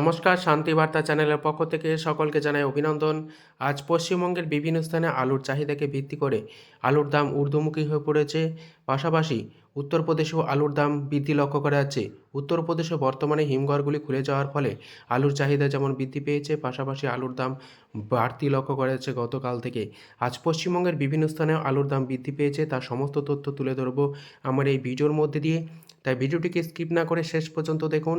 নমস্কার, শান্তি বার্তা চ্যানেলের পক্ষ থেকে সকলকে জানাই অভিনন্দন। আজ পশ্চিমবঙ্গের বিভিন্ন স্থানে আলুর চাহিদাকে ভিত্তি করে আলুর দাম ঊর্ধ্বমুখী হয়ে পড়েছে। পাশাপাশি উত্তরপ্রদেশেও আলুর দাম বৃদ্ধি লক্ষ্য করা যাচ্ছে। উত্তরপ্রদেশে বর্তমানে হিমঘরগুলি খুলে যাওয়ার ফলে আলুর চাহিদা যেমন বৃদ্ধি পেয়েছে, পাশাপাশি আলুর দাম বাড়তি লক্ষ্য করা যাচ্ছে গতকাল থেকে। আজ পশ্চিমবঙ্গের বিভিন্ন স্থানেও আলুর দাম বৃদ্ধি পেয়েছে, তার সমস্ত তথ্য তুলে ধরবো আমার এই ভিডিওর মধ্যে দিয়ে। তাই ভিডিওটিকে স্কিপ না করে শেষ পর্যন্ত দেখুন।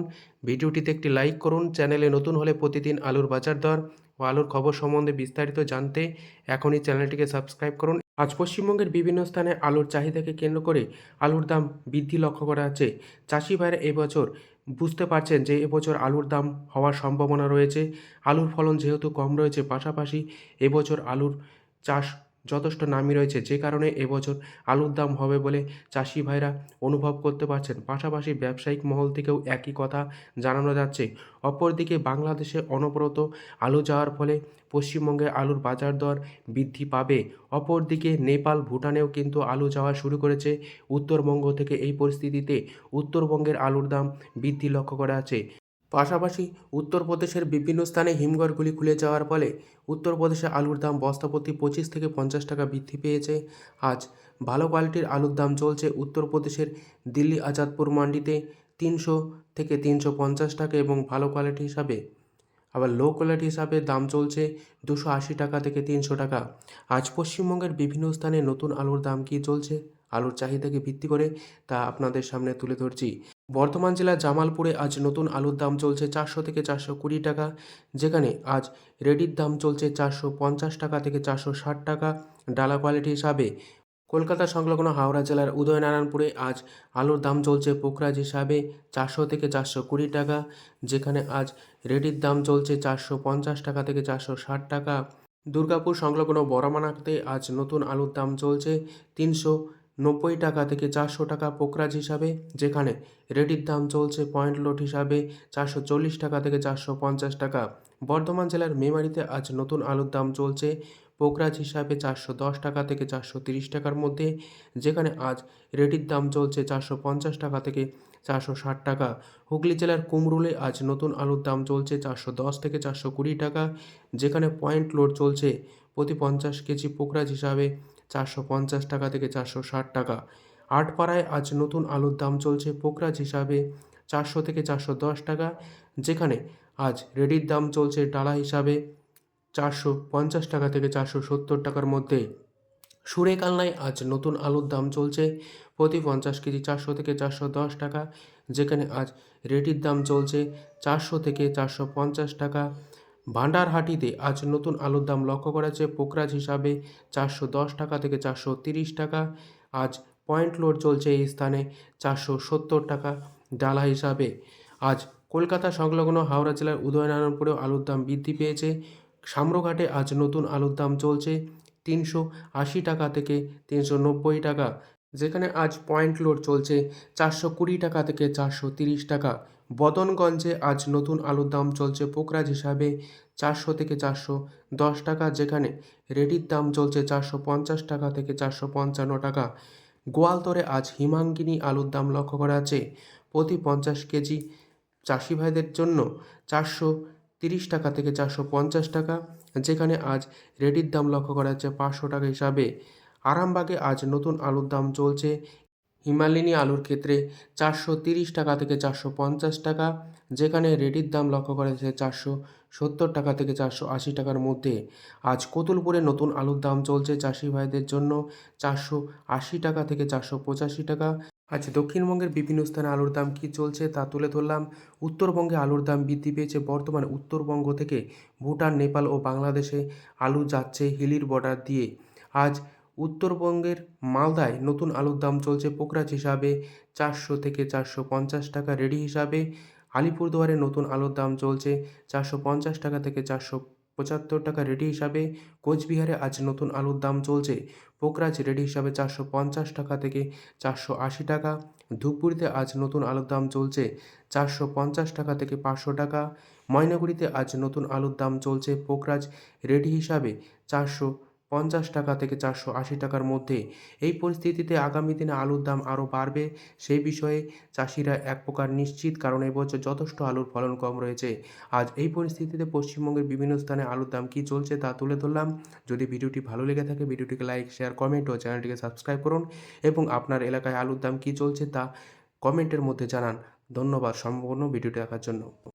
ভিডিওটিতে একটি লাইক করুন। চ্যানেলে নতুন হলে প্রতিদিন আলুর বাজার দর ও আলুর খবর সম্বন্ধে বিস্তারিত জানতে এখনই চ্যানেলটিকে সাবস্ক্রাইব করুন। আজ পশ্চিমবঙ্গের বিভিন্ন স্থানে আলুর চাহিদাকে কেন্দ্র করে আলুর দাম বৃদ্ধি লক্ষ্য করা যাচ্ছে চাষি ভাইরা এবছর বুঝতে পারছেন যে এবছর আলুর দাম হওয়ার সম্ভাবনা রয়েছে। আলুর ফলন যেহেতু কম রয়েছে, পাশাপাশি এবছর আলুর চাষ যথেষ্ট নামি রয়েছে। যে কারণে এবছর আলুর দাম হবে বলে চাষি ভাইরা অনুভব করতে পারছেন। পাশাপাশি ব্যবসায়িক মহল থেকেও একই কথা জানানো যাচ্ছে। অপরদিকে বাংলাদেশে অনবরত আলু যাওয়ার ফলে পশ্চিমবঙ্গে আলুর বাজার দর বৃদ্ধি পাবে। অপরদিকে নেপাল, ভুটানেও কিন্তু আলু যাওয়া শুরু করেছে। উত্তরবঙ্গ থেকে এই পরিস্থিতিতে উত্তরবঙ্গের আলুর দাম বৃদ্ধি লক্ষ্য করা আছে পাশাপাশি উত্তরপ্রদেশের বিভিন্ন স্থানে হিমঘরগুলি খুলে যাওয়ার ফলে উত্তরপ্রদেশে আলুর দাম বস্তাপ্রতি পঁচিশ থেকে পঞ্চাশ টাকা বৃদ্ধি পেয়েছে। আজ ভালো কোয়ালিটির আলুর দাম চলছে উত্তরপ্রদেশের দিল্লি আজাদপুর মান্ডিতে তিনশো থেকে তিনশো পঞ্চাশ টাকা এবং ভালো কোয়ালিটি হিসাবে। আবার লো কোয়ালিটি হিসাবে দাম চলছে দুশো আশি টাকা থেকে তিনশো টাকা। আজ পশ্চিমবঙ্গের বিভিন্ন স্থানে নতুন আলুর দাম কী চলছে? আলুর চাহিদাকে ভিত্তি করে? তা আপনাদের সামনে তুলে ধরছি। বর্ধমান জেলার জামালপুরে আজ নতুন আলুর দাম চলছে চারশো থেকে চারশো কুড়ি টাকা, যেখানে আজ রেডির দাম চলছে চারশো পঞ্চাশ টাকা থেকে চারশো ষাট টাকা। ডালা কোয়ালিটি হিসাবে কলকাতা সংলগ্ন হাওড়া জেলার উদয়নারায়ণপুরে আজ আলুর দাম চলছে পোখরাজ হিসাবে চারশো থেকে চারশো কুড়ি টাকা, যেখানে আজ রেডির দাম চলছে চারশো পঞ্চাশ টাকা থেকে চারশো ষাট টাকা। দুর্গাপুর সংলগ্ন বড়মানাতে আজ নতুন আলুর দাম চলছে তিনশো নব্বই টাকা থেকে চারশো টাকা পোকরাজ হিসাবে, যেখানে রেডির দাম চলছে পয়েন্ট লোড হিসাবে চারশো চল্লিশ টাকা থেকে চারশো পঞ্চাশ টাকা। বর্ধমান জেলার মেমারিতে আজ নতুন আলুর দাম চলছে পোকরাজ হিসাবে চারশো দশ টাকা থেকে চারশো তিরিশ টাকার মধ্যে, যেখানে আজ রেডির দাম চলছে চারশো পঞ্চাশ টাকা থেকে চারশো ষাট টাকা। হুগলি জেলার কুমরুলে আজ নতুন আলুর দাম চলছে চারশো দশ থেকে চারশো কুড়ি টাকা, যেখানে পয়েন্ট লোড চলছে প্রতি পঞ্চাশ কেজি পোকরাজ হিসাবে চারশো পঞ্চাশ টাকা থেকে চারশো ষাট টাকা। আটপাড়ায় আজ নতুন আলুর দাম চলছে পোকরাজ হিসাবে চারশো থেকে চারশো দশ টাকা, যেখানে আজ রেডির দাম চলছে ডালা হিসাবে চারশো পঞ্চাশ টাকা থেকে চারশো সত্তর টাকার মধ্যে। সুরেকালনায় আজ নতুন আলুর দাম চলছে প্রতি পঞ্চাশ কেজি চারশো থেকে চারশো দশ টাকা, যেখানে আজ রেডির দাম চলছে চারশো থেকে চারশো পঞ্চাশ টাকা। ভান্ডারহাটিতে আজ নতুন আলুর দাম লক্ষ্য করা যাচ্ছে পোকরাজ হিসাবে চারশো দশ টাকা থেকে চারশো তিরিশ টাকা। আজ পয়েন্ট লোড চলছে এই স্থানে চারশো সত্তর টাকা ডালা হিসাবে। আজ কলকাতা সংলগ্ন হাওড়া জেলার উদয়নারায়ণপুরেও আলুর দাম বৃদ্ধি পেয়েছে। সাম্রঘাটে আজ নতুন আলুর দাম চলছে তিনশো আশি টাকা থেকে তিনশো নব্বই টাকা, যেখানে আজ পয়েন্ট লোড চলছে চারশো কুড়ি টাকা থেকে চারশো তিরিশ টাকা। বদনগঞ্জে আজ নতুন আলুর দাম চলছে পোকরাজ হিসাবে চারশো থেকে চারশো দশ টাকা, যেখানে রেডির দাম চলছে চারশো পঞ্চাশ টাকা থেকে চারশো পঞ্চান্ন টাকা। গোয়ালতরে আজ হিমাঙ্গিনী আলুর দাম লক্ষ্য করা আছে প্রতি পঞ্চাশ কেজি। চাষি ভাইদের জন্য চারশো তিরিশ টাকা থেকে চারশো পঞ্চাশ টাকা, যেখানে আজ রেডির দাম লক্ষ্য করা যাচ্ছে পাঁচশো টাকা হিসাবে। আরামবাগে আজ নতুন আলুর দাম চলছে হিমালিনী আলুর ক্ষেত্রে চারশো তিরিশ টাকা থেকে চারশো পঞ্চাশ টাকা, যেখানে রেডির দাম লক্ষ্য করা যাচ্ছে চারশো সত্তর টাকা থেকে চারশো আশি টাকার মধ্যে। আজ কতুলপুরে নতুন আলুর দাম চলছে চাষি ভাইদের জন্য চারশো আশি টাকা থেকে চারশো পঁচাশি টাকা। আজ দক্ষিণবঙ্গের বিভিন্ন স্থানে আলুর দাম কী চলছে তা তুলে ধরলাম। উত্তরবঙ্গে আলুর দাম বৃদ্ধি পেয়েছে বর্তমানে উত্তরবঙ্গ থেকে ভুটান, নেপাল ও বাংলাদেশে আলু যাচ্ছে হিলির বর্ডার দিয়ে। আজ উত্তরবঙ্গের মালদায় নতুন আলুর দাম চলছে পোকরাজ হিসাবে চারশো থেকে চারশো পঞ্চাশ টাকা রেডি হিসাবে। আলিপুরদুয়ারে নতুন আলুর দাম চলছে চারশো পঞ্চাশ টাকা থেকে চারশো পঁচাত্তর টাকা রেডি হিসাবে। কোচবিহারে আজ নতুন আলুর দাম চলছে পোকরাজ রেডি হিসাবে চারশো পঞ্চাশ টাকা থেকে চারশো আশি টাকা। ধূপগুড়িতে আজ নতুন আলুর দাম চলছে চারশো পঞ্চাশ টাকা থেকে পাঁচশো টাকা। ময়নাগুড়িতে আজ নতুন আলুর দাম চলছে পোকরাজ রেডি হিসাবে চারশো পঞ্চাশ টাকা থেকে চারশো আশি টাকার মধ্যে। এই পরিস্থিতিতে আগামী দিনে আলুর দাম আরও বাড়বে। সেই বিষয়ে চাষিরা এক প্রকার নিশ্চিত, কারণ এবছর যথেষ্ট আলুর ফলন কম রয়েছে। আজ এই পরিস্থিতিতে পশ্চিমবঙ্গের বিভিন্ন স্থানে আলুর দাম কী চলছে তা তুলে ধরলাম। যদি ভিডিওটি ভালো লেগে থাকে, ভিডিওটিকে লাইক, শেয়ার, কমেন্ট ও চ্যানেলটিকে সাবস্ক্রাইব করুন এবং আপনার এলাকায় আলুর দাম কী চলছে তা কমেন্টের মধ্যে জানান। ধন্যবাদ সম্পূর্ণ ভিডিওটি দেখার জন্য।